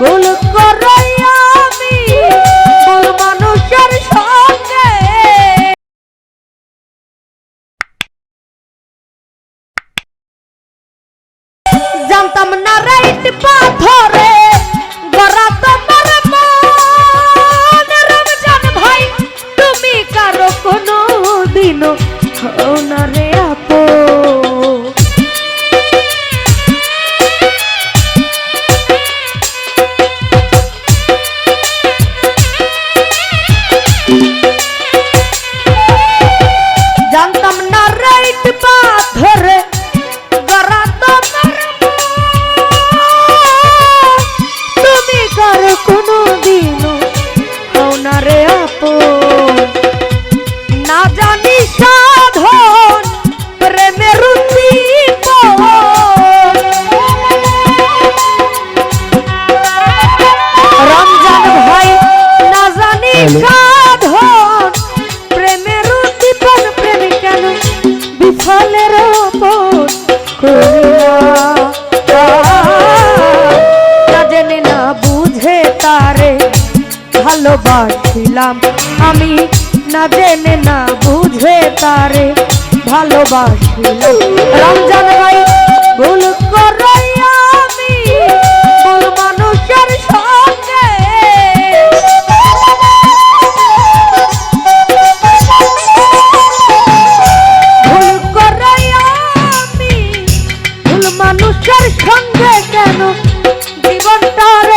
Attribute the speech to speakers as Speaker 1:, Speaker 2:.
Speaker 1: ভুল করাই আমি ভুল মানুষের সঙ্গে। জানতাম না রাইট পাথরে জানতাম না রাইট পাথরে তোমার তুমি কার কোনো দিনও হও না রে আপন। না জানি সাধন প্রেমের উদ্দীপন। রমজান ভাই না জানি সাধন বিফলের ওপর জেনে না বুঝে তারে ভালোবাসিলাম। আমি না জেনে না বুঝে তারে ভালোবাসিলাম। রমজান ভাই ভুল মানুষের সঙ্গে কেন? জীবনটারে